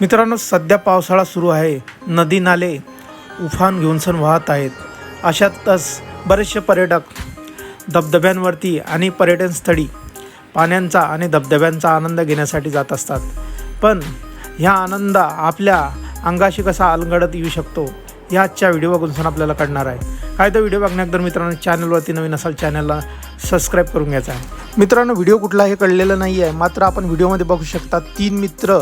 मित्रांनो सध्या पावसाळा सुरू आहे. नदी नाले उफान घेऊन सण वाहत आहेत. अशातच बरेचसे पर्यटक धबधब्यांवरती आणि पर्यटनस्थळी पाण्यांचा आणि धबधब्यांचा आनंद घेण्यासाठी जात असतात. पण ह्या आनंद आपल्या अंगाशी कसा अलगडत येऊ शकतो ह्या आजच्या व्हिडिओ बघून सण आपल्याला कळणार आहे. काय तर व्हिडिओ बघण्याअगोदर मित्रांनो चॅनलवरती नवीन असाल चॅनलला सबस्क्राईब करून घ्यायचा आहे. मित्रांनो व्हिडिओ कुठला हे कळलेलं नाही आहे मात्र आपण व्हिडिओमध्ये बघू शकता तीन मित्र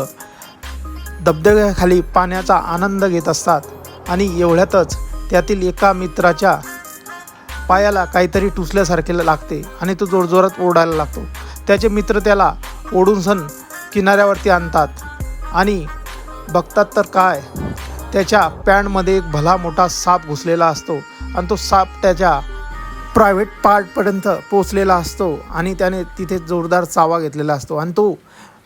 धबधब्याखाली पाण्याचा आनंद घेत असतात आणि एवढ्यातच त्यातील एका मित्राच्या पायाला काहीतरी टुसल्यासारखे लागते आणि तो जोरजोरात ओढायला लागतो. त्याचे मित्र त्याला ओढून सण किनाऱ्यावरती आणतात. आणि बघतात तर काय त्याच्या पॅन्टमध्ये एक भला मोठा साप घुसलेला असतो आणि तो साप त्याच्या प्रायव्हेट पार्टपर्यंत पोचलेला असतो आणि त्याने तिथे जोरदार चावा घेतलेला असतो आणि तो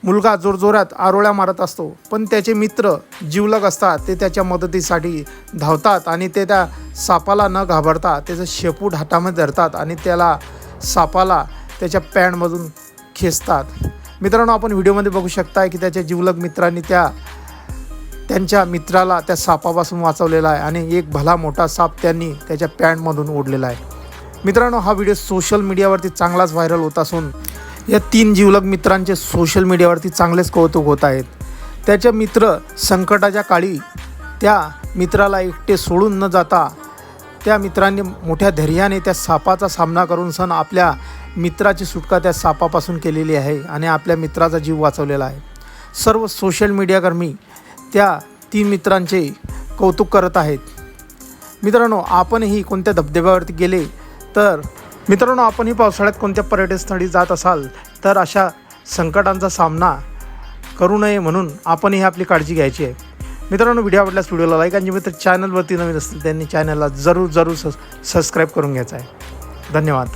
मुलगा जोरजोरात आरोळ्या मारत असतो. पण त्याचे मित्र जीवलग असतात. ते त्याच्या मदतीसाठी धावतात आणि ते त्या सापाला न घाबरता त्याचं शेपूट हातामध्ये धरतात आणि त्याला सापाला त्याच्या पॅन्टमधून खेचतात. मित्रांनो आपण व्हिडिओमध्ये बघू शकता की त्याच्या जीवलग मित्रांनी त्या त्यांच्या मित्राला त्या सापापासून वाचवलेला आहे आणि एक भला मोठा साप त्यांनी त्याच्या पॅन्टमधून ओढलेला आहे. मित्रांनो हा व्हिडिओ सोशल मीडियावरती चांगलाच व्हायरल होत असून या तीन जीवलग मित्रांचे सोशल मीडियावरती चांगलेच कौतुक होत आहेत. त्याचे मित्र संकटाच्या काळी त्या मित्राला एकटे सोडून न जाता त्या मित्रांनी मोठ्या धैर्याने त्या सापाचा सामना करून सण आपल्या मित्राची सुटका त्या सापापासून केलेली आहे आणि आपल्या मित्राचा जीव वाचवलेला आहे. सर्व सोशल मीडियाकर्मी त्या तीन मित्रांचे कौतुक करत आहेत. मित्रांनो आपणही कोणत्या धबधब्यावरती गेले तर मित्रांनो आपणही पावसाळ्यात कोणत्या पर्यटनस्थळी जात असाल तर अशा संकटांचा सामना करू नये म्हणून आपणही आपली काळजी घ्यायची आहे. मित्रांनो व्हिडिओ आवडल्यास व्हिडिओला लाईक आणि मित्र चॅनलवरती नवीन असतील त्यांनी चॅनलला जरूर जरूर सबस्क्राईब करून घ्यायचा आहे. धन्यवाद.